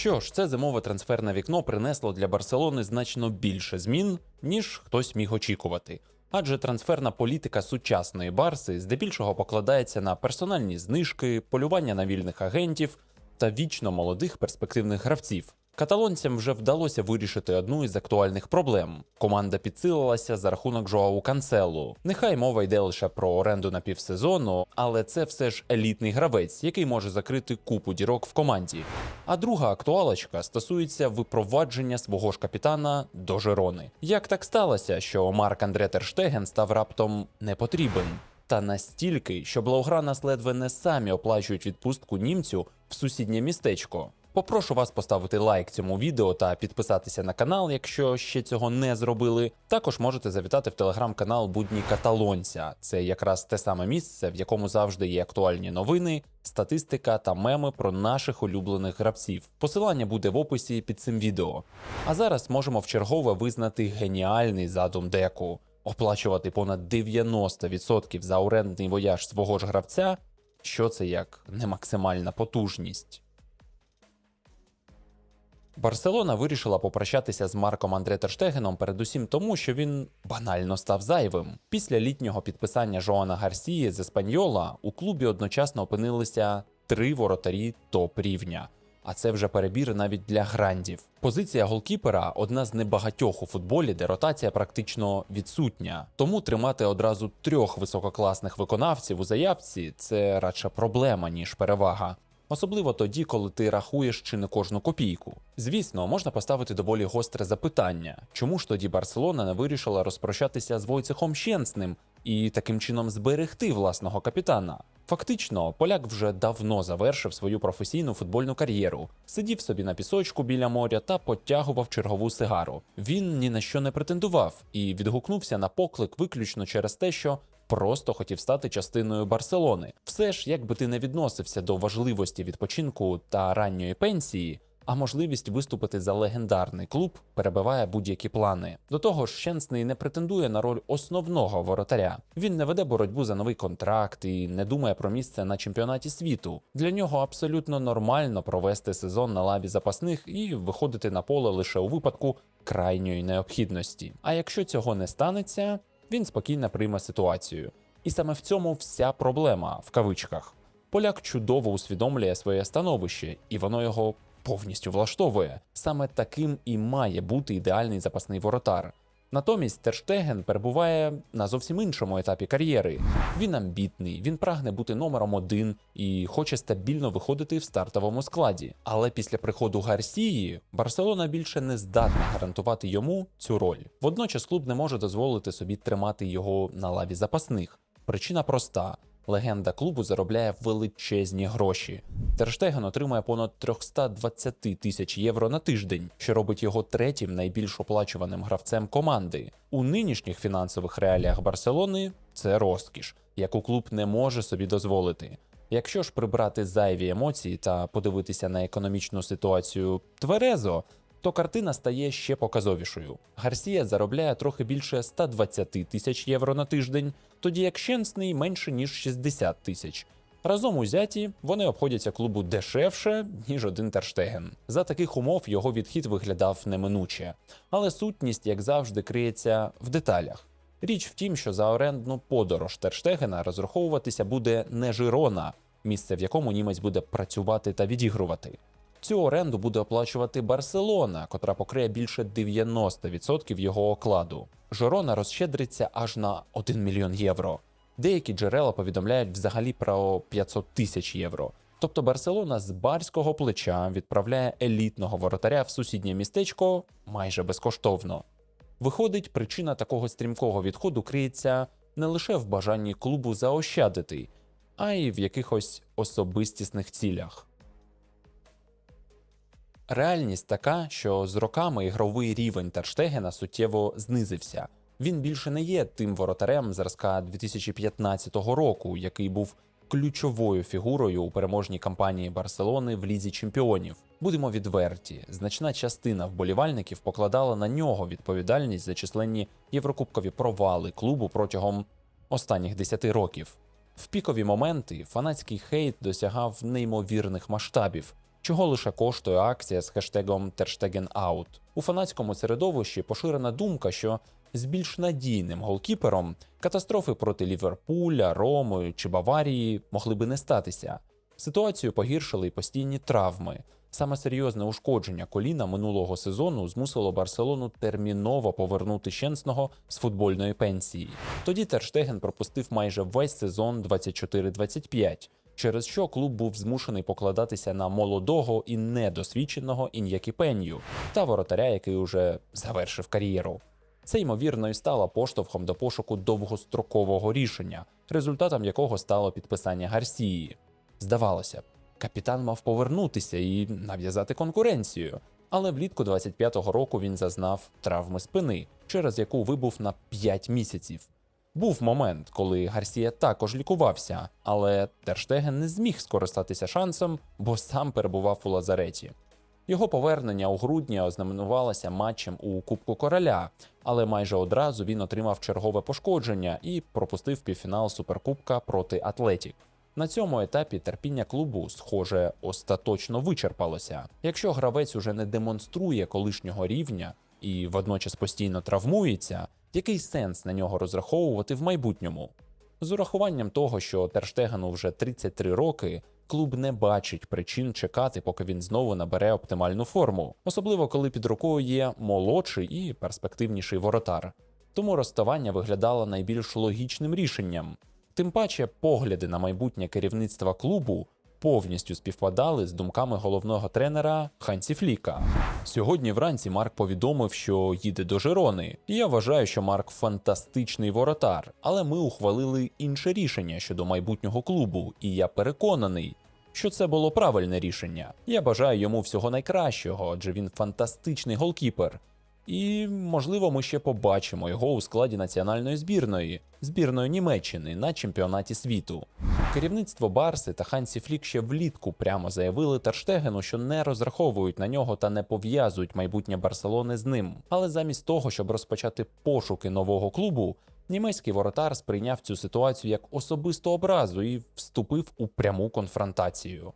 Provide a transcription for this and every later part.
Що ж, це зимове трансферне вікно принесло для Барселони значно більше змін, ніж хтось міг очікувати. Адже трансферна політика сучасної Барси здебільшого покладається на персональні знижки, полювання на вільних агентів та вічно молодих перспективних гравців. Каталонцям вже вдалося вирішити одну із актуальних проблем. Команда підсилилася за рахунок Жоау Канцелу. Нехай мова йде лише про оренду на півсезону, але це все ж елітний гравець, який може закрити купу дірок в команді. А друга актуалочка стосується випровадження свого ж капітана до Жерони. Як так сталося, що Марк Андре Терштеген став раптом не потрібен? Та настільки, що Блаугранас ледве не самі оплачують відпустку німцю в сусіднє містечко. Попрошу вас поставити лайк цьому відео та підписатися на канал, якщо ще цього не зробили. Також можете завітати в телеграм-канал Будні Каталонця. Це якраз те саме місце, в якому завжди є актуальні новини, статистика та меми про наших улюблених гравців. Посилання буде в описі під цим відео. А зараз можемо вчергове визнати геніальний задум деку. Оплачувати понад 90% за орендний вояж свого ж гравця, що це як не максимальна потужність. Барселона вирішила попрощатися з Марком Андре Терштегеном передусім тому, що він банально став зайвим. Після літнього підписання Жоана Гарсії з Еспаньола у клубі одночасно опинилися три воротарі топ рівня. А це вже перебір навіть для грандів. Позиція голкіпера одна з небагатьох у футболі, де ротація практично відсутня. Тому тримати одразу трьох висококласних виконавців у заявці це радше проблема, ніж перевага. Особливо тоді, коли ти рахуєш чи не кожну копійку. Звісно, можна поставити доволі гостре запитання, чому ж тоді Барселона не вирішила розпрощатися з Войцехом Щенсним і таким чином зберегти власного капітана. Фактично, поляк вже давно завершив свою професійну футбольну кар'єру, сидів собі на пісочку біля моря та потягував чергову сигару. Він ні на що не претендував і відгукнувся на поклик виключно через те, що просто хотів стати частиною Барселони. Все ж, як би ти не відносився до важливості відпочинку та ранньої пенсії. А можливість виступити за легендарний клуб перебиває будь-які плани. До того ж, Щенсний не претендує на роль основного воротаря. Він не веде боротьбу за новий контракт і не думає про місце на чемпіонаті світу. Для нього абсолютно нормально провести сезон на лаві запасних і виходити на поле лише у випадку крайньої необхідності. А якщо цього не станеться, він спокійно прийме ситуацію. І саме в цьому вся проблема в кавичках. Поляк чудово усвідомлює своє становище, і воно його повністю влаштовує. Саме таким і має бути ідеальний запасний воротар. Натомість Терштеген перебуває на зовсім іншому етапі кар'єри. Він амбітний, він прагне бути номером один і хоче стабільно виходити в стартовому складі. Але після приходу Гарсії Барселона більше не здатна гарантувати йому цю роль. Водночас клуб не може дозволити собі тримати його на лаві запасних. Причина проста. Легенда клубу заробляє величезні гроші. Терштеген отримує понад 320 тисяч євро на тиждень, що робить його третім найбільш оплачуваним гравцем команди. У нинішніх фінансових реаліях Барселони це розкіш, яку клуб не може собі дозволити. Якщо ж прибрати зайві емоції та подивитися на економічну ситуацію тверезо, то картина стає ще показовішою. Гарсія заробляє трохи більше 120 тисяч євро на тиждень, тоді як Щенсний менше ніж 60 тисяч. Разом узяті вони обходяться клубу дешевше, ніж один Терштеген. За таких умов його відхід виглядав неминуче, але сутність, як завжди, криється в деталях. Річ в тім, що за орендну подорож Терштегена розраховуватися буде не Жирона, місце в якому німець буде працювати та відігрувати. Цю оренду буде оплачувати Барселона, котра покриє більше 90% його окладу. Жирона розщедриться аж на 1 мільйон євро. Деякі джерела повідомляють взагалі про 500 тисяч євро. Тобто Барселона з барського плеча відправляє елітного воротаря в сусіднє містечко майже безкоштовно. Виходить, причина такого стрімкого відходу криється не лише в бажанні клубу заощадити, а й в якихось особистісних цілях. Реальність така, що з роками ігровий рівень Терштегена суттєво знизився. Він більше не є тим воротарем зразка 2015 року, який був ключовою фігурою у переможній кампанії Барселони в лізі чемпіонів. Будемо відверті, значна частина вболівальників покладала на нього відповідальність за численні єврокубкові провали клубу протягом останніх 10 років. В пікові моменти фанатський хейт досягав неймовірних масштабів. Чого лише коштує акція з хештегом TerStegenOut. У фанатському середовищі поширена думка, що з більш надійним голкіпером катастрофи проти Ліверпуля, Роми чи Баварії могли би не статися. Ситуацію погіршили й постійні травми. Саме серйозне ушкодження коліна минулого сезону змусило Барселону терміново повернути Щенсного з футбольної пенсії. Тоді Терштеген пропустив майже весь сезон 24-25, через що клуб був змушений покладатися на молодого і недосвідченого Ін'які Пенью та воротаря, який уже завершив кар'єру. Це ймовірно і стало поштовхом до пошуку довгострокового рішення, результатом якого стало підписання Гарсії. Здавалося б, капітан мав повернутися і нав'язати конкуренцію. Але влітку 25-го року він зазнав травми спини, через яку вибув на 5 місяців. Був момент, коли Гарсія також лікувався, але Терштеген не зміг скористатися шансом, бо сам перебував у лазареті. Його повернення у грудні ознаменувалося матчем у Кубку Короля, але майже одразу він отримав чергове пошкодження і пропустив півфінал Суперкубка проти Атлетік. На цьому етапі терпіння клубу, схоже, остаточно вичерпалося. Якщо гравець уже не демонструє колишнього рівня і водночас постійно травмується, який сенс на нього розраховувати в майбутньому? З урахуванням того, що Терштегену вже 33 роки, клуб не бачить причин чекати, поки він знову набере оптимальну форму, особливо коли під рукою є молодший і перспективніший воротар. Тому розставання виглядало найбільш логічним рішенням. Тим паче, погляди на майбутнє керівництва клубу повністю співпадали з думками головного тренера Хансі Фліка. Сьогодні вранці Марк повідомив, що їде до Жерони. Я вважаю, що Марк фантастичний воротар, але ми ухвалили інше рішення щодо майбутнього клубу, і я переконаний. Що це було правильне рішення. Я бажаю йому всього найкращого, адже він фантастичний голкіпер. І, можливо, ми ще побачимо його у складі національної збірної, збірної Німеччини на чемпіонаті світу. Керівництво Барси та Хансі Флік ще влітку прямо заявили Терштегену, що не розраховують на нього та не пов'язують майбутнє Барселони з ним. Але замість того, щоб розпочати пошуки нового клубу, німецький воротар сприйняв цю ситуацію як особисту образу і вступив у пряму конфронтацію.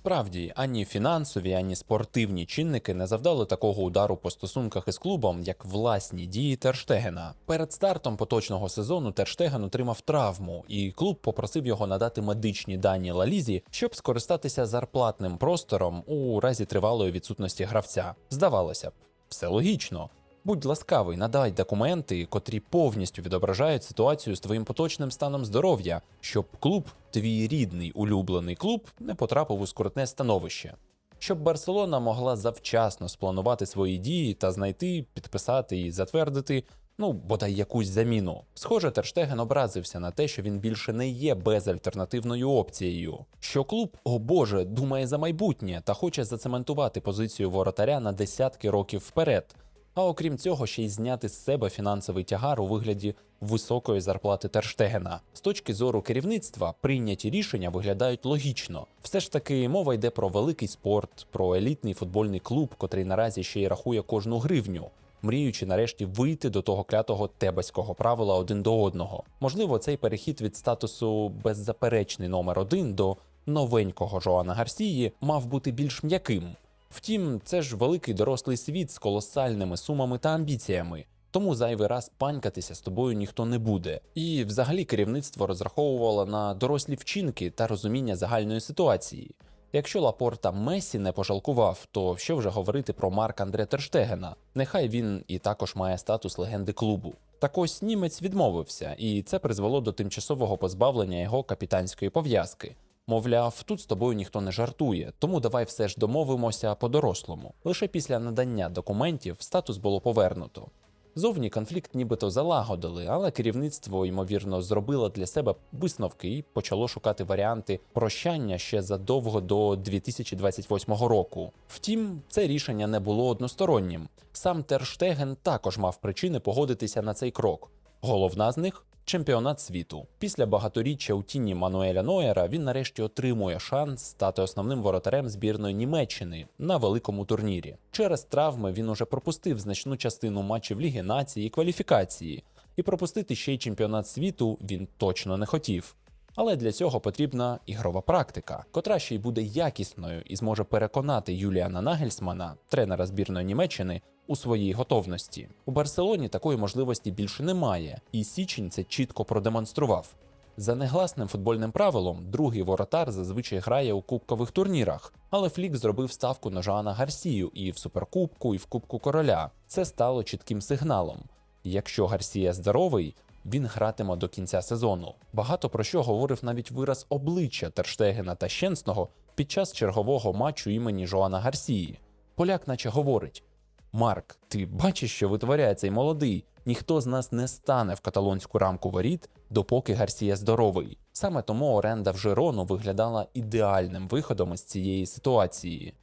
Справді, ані фінансові, ані спортивні чинники не завдали такого удару по стосунках із клубом, як власні дії Терштегена. Перед стартом поточного сезону Терштеген отримав травму, і клуб попросив його надати медичні дані Лалізі, щоб скористатися зарплатним простором у разі тривалої відсутності гравця. Здавалося б, все логічно. Будь ласкавий, надай документи, котрі повністю відображають ситуацію з твоїм поточним станом здоров'я, щоб клуб, твій рідний улюблений клуб, не потрапив у скрутне становище. Щоб Барселона могла завчасно спланувати свої дії та знайти, підписати і затвердити, ну бодай якусь заміну. Схоже, Терштеген образився на те, що він більше не є безальтернативною опцією. Що клуб, о Боже, думає за майбутнє та хоче зацементувати позицію воротаря на десятки років вперед. А окрім цього, ще й зняти з себе фінансовий тягар у вигляді високої зарплати Терштегена. З точки зору керівництва, прийняті рішення виглядають логічно. Все ж таки, мова йде про великий спорт, про елітний футбольний клуб, котрий наразі ще й рахує кожну гривню. Мріючи нарешті вийти до того клятого тебаського правила один до одного. Можливо, цей перехід від статусу беззаперечний номер один до новенького Жоана Гарсії мав бути більш м'яким. Втім, це ж великий дорослий світ з колосальними сумами та амбіціями. Тому зайвий раз панькатися з тобою ніхто не буде. І взагалі керівництво розраховувало на дорослі вчинки та розуміння загальної ситуації. Якщо Лапорта Месі не пожалкував, то що вже говорити про Марк Андре Терштегена? Нехай він і також має статус легенди клубу. Так ось німець відмовився, і це призвело до тимчасового позбавлення його капітанської пов'язки. Мовляв, тут з тобою ніхто не жартує, тому давай все ж домовимося по-дорослому. Лише після надання документів статус було повернуто. Зовні конфлікт нібито залагодили, але керівництво, ймовірно, зробило для себе висновки і почало шукати варіанти прощання ще задовго до 2028 року. Втім, це рішення не було одностороннім. Сам Терштеген також мав причини погодитися на цей крок. Головна з них чемпіонат світу. Після багаторіччя у тіні Мануеля Нойера він нарешті отримує шанс стати основним воротарем збірної Німеччини на великому турнірі. Через травми він уже пропустив значну частину матчів Ліги нації і кваліфікації, і пропустити ще й чемпіонат світу він точно не хотів. Але для цього потрібна ігрова практика, котра ще й буде якісною і зможе переконати Юліана Нагельсмана, тренера збірної Німеччини, у своїй готовності. У Барселоні такої можливості більше немає, і Січень це чітко продемонстрував. За негласним футбольним правилом, другий воротар зазвичай грає у кубкових турнірах, але Флік зробив ставку на Жоана Гарсію і в суперкубку, і в Кубку Короля. Це стало чітким сигналом. Якщо Гарсія здоровий, він гратиме до кінця сезону. Багато про що говорив навіть вираз обличчя Терштегена та Щенсного під час чергового матчу імені Жоана Гарсії. Поляк наче говорить: Марк, ти бачиш, що витворяє цей молодий? Ніхто з нас не стане в каталонську рамку воріт, допоки Гарсія здоровий. Саме тому оренда в Жирону виглядала ідеальним виходом із цієї ситуації.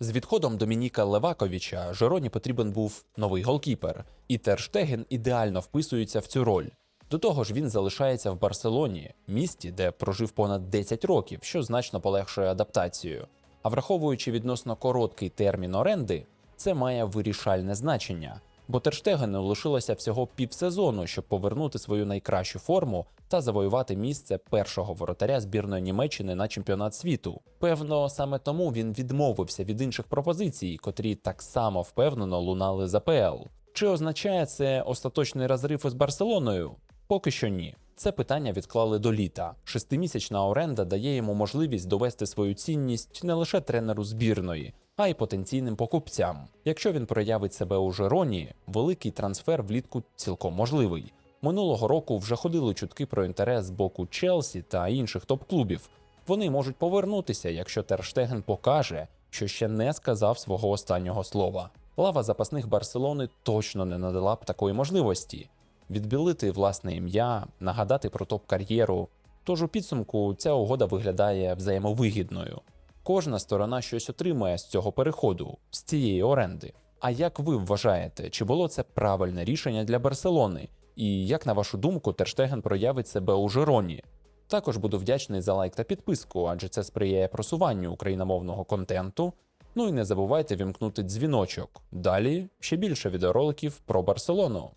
З відходом Домініка Леваковича Жероні потрібен був новий голкіпер, і Терштеген ідеально вписується в цю роль. До того ж, він залишається в Барселоні, місті, де прожив понад 10 років, що значно полегшує адаптацію. А враховуючи відносно короткий термін оренди, це має вирішальне значення, бо Терштегену лишилося всього півсезону, щоб повернути свою найкращу форму та завоювати місце першого воротаря збірної Німеччини на чемпіонат світу. Певно, саме тому він відмовився від інших пропозицій, котрі так само впевнено лунали за ПЛ. Чи означає це остаточний розрив із Барселоною? Поки що ні. Це питання відклали до літа. Шестимісячна оренда дає йому можливість довести свою цінність не лише тренеру збірної, а й потенційним покупцям. Якщо він проявить себе у Жероні, великий трансфер влітку цілком можливий. Минулого року вже ходили чутки про інтерес з боку Челсі та інших топ-клубів. Вони можуть повернутися, якщо Терштеген покаже, що ще не сказав свого останнього слова. Лава запасних Барселони точно не надала б такої можливості відбілити власне ім'я, нагадати про топ-кар'єру. Тож у підсумку ця угода виглядає взаємовигідною. Кожна сторона щось отримає з цього переходу, з цієї оренди. А як ви вважаєте, чи було це правильне рішення для Барселони? І як на вашу думку, Терштеген проявить себе у Жероні? Також буду вдячний за лайк та підписку, адже це сприяє просуванню україномовного контенту. Ну і не забувайте вімкнути дзвіночок. Далі ще більше відеороликів про Барселону.